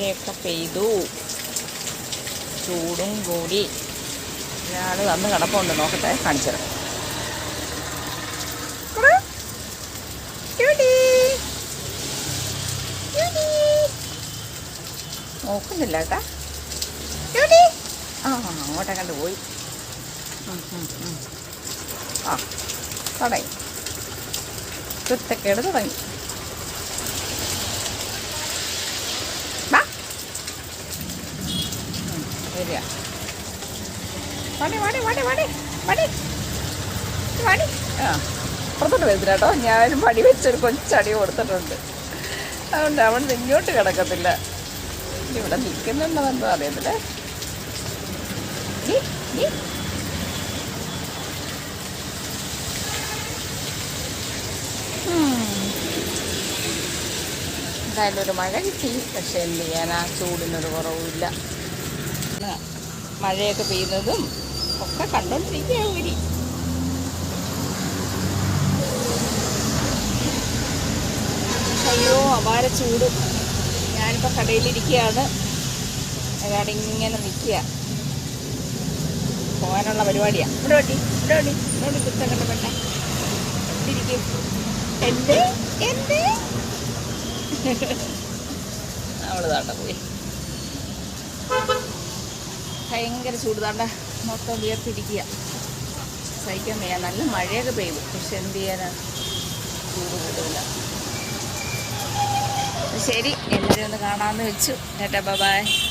മഴയൊക്കെ പെയ്തു. ചൂടും കൂടി. ഒരാൾ വന്ന് കിടപ്പുണ്ട്. നോക്കട്ടെ കാണിച്ചത് നോക്കുന്നില്ല കേട്ടാ. ആ അങ്ങോട്ടെ കണ്ട് പോയി. ആ തുടങ്ങി. കുത്തക്കേട് തുടങ്ങി. വരിക വാടി വാടി വാടി വാടി വാടി ആ പുറത്തോട്ട് വരുന്നില്ല കേട്ടോ. ഞാൻ വെച്ചൊരു കൊച്ചടി കൊടുത്തിട്ടുണ്ട്. അതുകൊണ്ട് അവൻ ഇങ്ങോട്ട് കിടക്കത്തില്ല. ഇവിടെ നിൽക്കുന്നുണ്ടോ എന്തോ അറിയത്തില്ലേ. എന്തായാലും ഒരു മഴ കിട്ടി. പക്ഷെ എന്ത് ചെയ്യാനാ? ചൂടിനൊരു കുറവുമില്ല. ഇന്ന് മഴയൊക്കെ പെയ്യുന്നതും ഒക്കെ കണ്ടോണ്ടിരിക്കുക ഊരി അയ്യോ അപാര ചൂട്. ഞാനിപ്പോൾ കടയിലിരിക്കുകയാണ്. അതാണ് ഇങ്ങനെ നിൽക്കുക. പോകാനുള്ള പരിപാടിയാണ് ഇവിടെ വണ്ടി ഇവിടെ വണ്ടി ഇവിടെ കുത്തം കണ്ട പെണ്ണ. ഇരിക്കും? അവൾ താണ്ട പോയി. ഭയങ്കര ചൂട് മൊത്തം വിയർത്തിരിക്കുക. സഹിക്കാൻ വയ്യ. നല്ല മഴയൊക്കെ പെയ്തു. പക്ഷെ എന്ത് ചെയ്യാനാണ് ചൂട് കൂടുതല. ശരി എല്ലാവരും ഒന്ന് കാണാമെന്ന് വെച്ചു. ഏട്ടാ ബൈ.